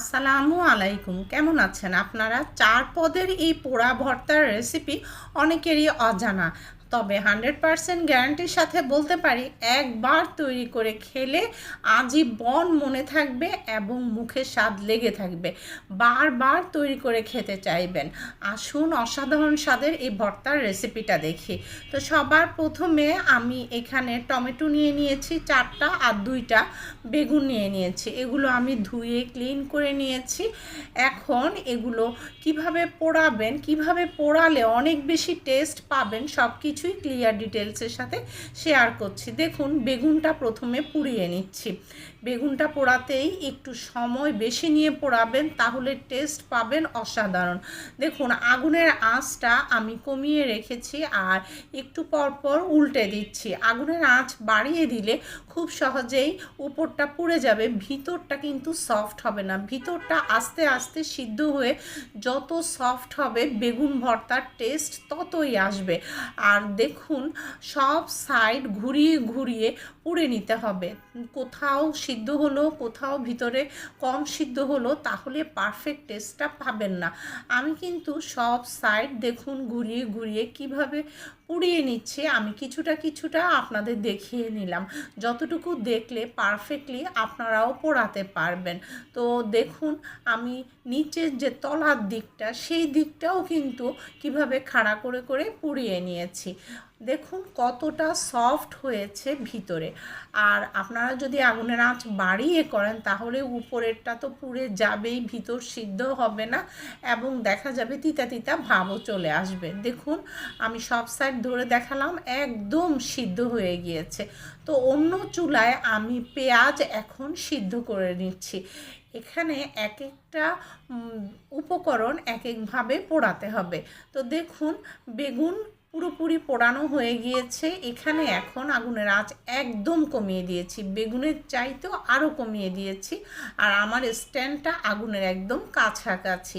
আসসালামু আলাইকুম। কেমন আছেন আপনারা? চার পদের এই পোড়া ভর্তার রেসিপি অনেকেরই অজানা। তবে হান্ড্রেড পারসেন্ট গ্যারান্টির সাথে বলতে পারি, একবার তৈরি করে খেলে আজীবন মনে থাকবে এবং মুখে স্বাদ লেগে থাকবে। বারবার তৈরি করে খেতে চাইবেন। আসুন অসাধারণ স্বাদের এই ভর্তার রেসিপিটা দেখি। তো সবার প্রথমে আমি এখানে টমেটো নিয়ে নিয়েছি, চারটা আর দুইটা বেগুন নিয়ে নিয়েছি। এগুলো আমি ধুয়ে ক্লিন করে নিয়েছি। এখন এগুলো কীভাবে পোড়াবেন, কীভাবে পোড়ালে অনেক বেশি টেস্ট পাবেন সব কিছুই ক্লিয়ার ডিটেলসের সাথে শেয়ার করছি। দেখুন, বেগুনটা প্রথমে পুড়িয়ে নিচ্ছি। বেগুনটা পোড়াতেই একটু সময় বেশি নিয়ে পোড়াবেন, তাহলে টেস্ট পাবেন অসাধারণ। দেখুন, আগুনের আঁচটা আমি কমিয়ে রেখেছি আর একটু পর পর উল্টে দিচ্ছি। আগুনের আঁচ বাড়িয়ে দিলে খুব সহজেই উপরটা পুড়ে যাবে, ভিতরটা কিন্তু সফট হবে না। ভিতরটা আস্তে আস্তে সিদ্ধ হয়ে যত সফট হবে, বেগুন ভর্তার টেস্ট ততই আসবে। আর দেখুন, সব সাইড ঘুরিয়ে ঘুরিয়ে পুড়ে নিতে হবে। কোথাও সিদ্ধ হলো, কোথাও ভিতরে কম সিদ্ধ হলো, তাহলে পারফেক্ট টেস্টটা পাবেন না। আমি কিন্তু সব সাইড দেখুন, ঘুরিয়ে ঘুরিয়ে কীভাবে পুড়িয়ে নিচ্ছে। আমি কিছুটা কিছুটা আপনাদের দেখিয়ে নিলাম। যতটুকু দেখলে পারফেক্টলি আপনারাও পড়াতে পারবেন। তো দেখুন, আমি নিচের যে তলার দিকটা, সেই দিকটাও কিন্তু কীভাবে খাড়া করে করে পুড়িয়ে নিয়েছি। দেখুন কতটা সফট হয়েছে ভিতরে। আর আপনারা যদি আগুনের আঁচ বাড়িয়ে করেন, তাহলে উপরেরটা তো পুড়ে যাবেই, ভিতর সিদ্ধ হবে না এবং দেখা যাবে তিতা তিতা ভাবও চলে আসবে। দেখুন, আমি সব সাইড ধরে দেখালাম, একদম সিদ্ধ হয়ে গিয়েছে। তো অন্য চুলায় আমি পেঁয়াজ এখন সিদ্ধ করে নিচ্ছি। এখানে এক একটা উপকরণ এক একভাবে পোড়াতে হবে। তো দেখুন, বেগুন পুরোপুরি পোড়ানো হয়ে গিয়েছে। এখানে এখন আগুনের আঁচ একদম কমিয়ে দিয়েছি। বেগুনের চাইতেও আরও কমিয়ে দিয়েছি। আর আমার স্ট্যান্ডটা আগুনের একদম কাছাকাছি।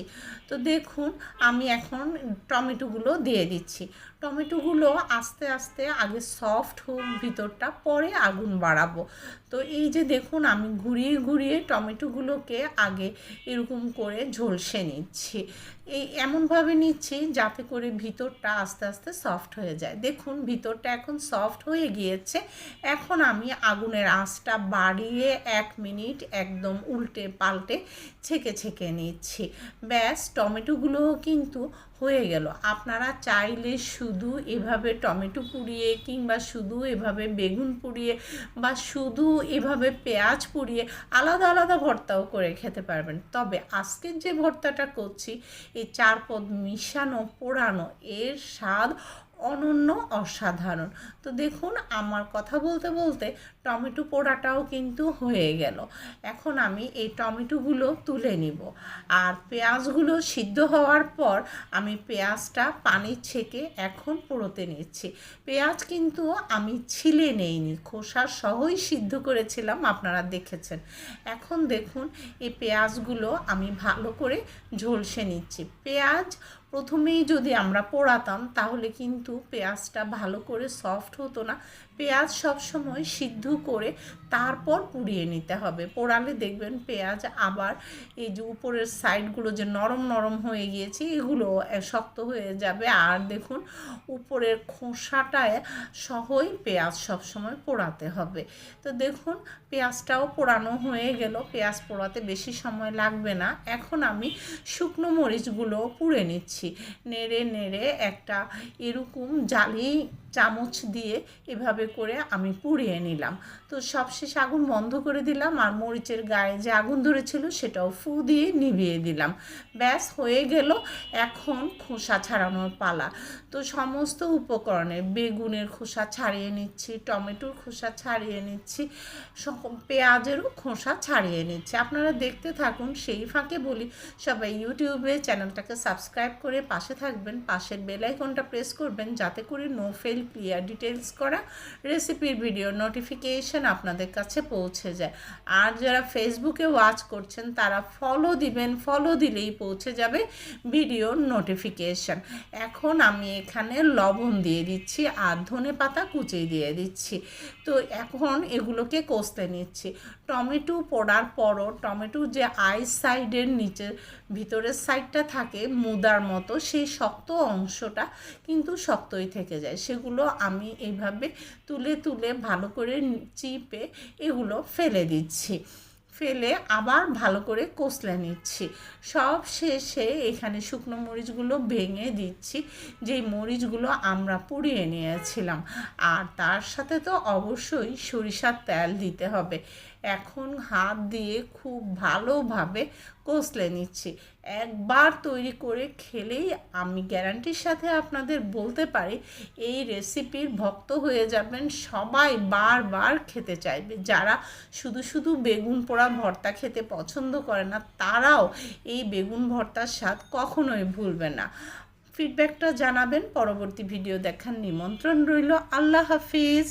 তো দেখুন, আমি এখন টমেটোগুলো দিয়ে দিচ্ছি। টমেটোগুলো আস্তে আস্তে আগে সফট হোক ভিতরটা, পরে আগুন বাড়াবো। তো এই যে দেখুন, আমি ঘুরিয়ে ঘুরিয়ে টমেটোগুলোকে আগে এরকম করে ঝলসে নিচ্ছি। এই এমনভাবে নিচ্ছি যাতে করে ভিতরটা আস্তে আস্তে সফট হয়ে যায়। দেখুন, ভিতরটা এখন সফট হয়ে গিয়েছে। এখন আমি আগুনের আঁচটা বাড়িয়ে এক মিনিট একদম উল্টে পাল্টে ছেঁকে ছেঁকে নিচ্ছি। ব্যাস, টমেটোগুলোও কিন্তু হয়ে গেল। আপনারা চাইলে শুধু এভাবে টমেটো পুড়িয়ে কিংবা শুধু এভাবে বেগুন পুড়িয়ে বা শুধু এভাবে পেঁয়াজ পুড়িয়ে আলাদা আলাদা ভর্তাও করে খেতে পারবেন। তবে আজকের যে ভর্তাটা করছি, এই চার পদ মিশানো, পোড়ানো, এর স্বাদ অনন্য অসাধারণ। তো দেখুন, আমার কথা বলতে বলতে টমেটো পোড়াটাও কিন্তু হয়ে গেল। এখন আমি এই টমেটোগুলো তুলে নিব। আর পেঁয়াজগুলো সিদ্ধ হওয়ার পর আমি পেঁয়াজটা পানি ছেঁকে এখন পোড়োতে নিচ্ছি। পেঁয়াজ কিন্তু আমি ছিলে নেইনি, খোসা সহই সিদ্ধ করেছিলাম, আপনারা দেখেছেন। এখন দেখুন, এই পেঁয়াজগুলো আমি ভালো করে ঝলসে নিচ্ছি। পেঁয়াজ প্রথমেই যদি আমরা পোড়াতাম তাহলে কিন্তু পেঁয়াজটা ভালো করে সফট হতো না। পেঁয়াজ সবসময় সিদ্ধ করে তারপর পুড়িয়ে নিতে হবে। পোড়ালে দেখবেন পেঁয়াজ আবার এই যে উপরের সাইডগুলো যে নরম নরম হয়ে গিয়েছে, এগুলো শক্ত হয়ে যাবে। আর দেখুন, উপরের খোসাটায় সহই পেঁয়াজ সবসময় পোড়াতে হবে। তো দেখুন, পেঁয়াজটাও পোড়ানো হয়ে গেল। পেঁয়াজ পোড়াতে বেশি সময় লাগবে না। এখন আমি শুকনো মরিচগুলো পুড়ে নিচ্ছি। নেড়ে নেড়ে একটা এরকম জালি চামচ দিয়ে এভাবে করে আমি পুড়িয়ে নিলাম। তো সবশেষ আগুন বন্ধ করে দিলাম আর মরিচের গায়ে যে আগুন ধরেছিল সেটাও ফু দিয়ে নিভিয়ে দিলাম। ব্যাস, হয়ে গেল এখন খোসা ছাড়ানোর পালা। তো সমস্ত উপকরণে বেগুনের খোসা ছাড়িয়ে নিচ্ছি, টমেটোর খোসা ছাড়িয়ে নিচ্ছি পেঁয়াজেরও খোসা ছাড়িয়ে নিচ্ছি। আপনারা দেখতে থাকুন, সেই ফাঁকে বলি, সবাই ইউটিউবে চ্যানেলটাকে সাবস্ক্রাইব করে পাশে থাকবেন, পাশের বেলাইকনটা প্রেস করবেন, যাতে করে নো ফেল ক্লিয়ার ডিটেলস করা রেসিপির ভিডিও নোটিফিকেশন আপনাদের কাছে পৌঁছে যায়। আর যারা ফেসবুকে ওয়াচ করছেন, তারা ফলো দিবেন ফলো দিলেই পৌঁছে যাবে ভিডিওর নোটিফিকেশন এখন আমি এখানে লবণ দিয়ে দিচ্ছি আর ধনে পাতা কুচিয়ে দিয়ে দিচ্ছি। তো এখন এগুলোকে কষতে নিচ্ছি। টমেটো পোড়ার পরও টমেটো যে আই সাইডের নিচের ভিতরের সাইডটা থাকে মুদার মতো, সেই শক্ত অংশটা কিন্তু শক্তই থেকে যায়। সেগুলো আমি এইভাবে তুলে তুলে ভালো করে চিপে এগুলো ফেলে দিচ্ছি। ফেলে আবার ভালো করে কষলে নিচ্ছি। সব শেষে এখানে শুকনো মরিচগুলো ভেঙে দিচ্ছি, যেই মরিচগুলো আমরা পুড়িয়ে নিয়েছিলাম। আর তার সাথে তো অবশ্যই সরিষার তেল দিতে হবে। এখন হাত দিয়ে খুব ভালোভাবে কষলে নিচ্ছি। একবার তৈরি করে খেলেই আমি গ্যারান্টির সাথে আপনাদের বলতে পারি, এই রেসিপির ভক্ত হয়ে যাবেন সবাই বারবার খেতে চাইবে। যারা শুধু শুধু বেগুন পোড়া ভর্তা খেতে পছন্দ করে না, তারাও এই বেগুন ভর্তার স্বাদ কখনোই ভুলবে না। ফিডব্যাকটা জানাবেন, পরবর্তী ভিডিও দেখার নিমন্ত্রণ রইল। আল্লাহ হাফিজ।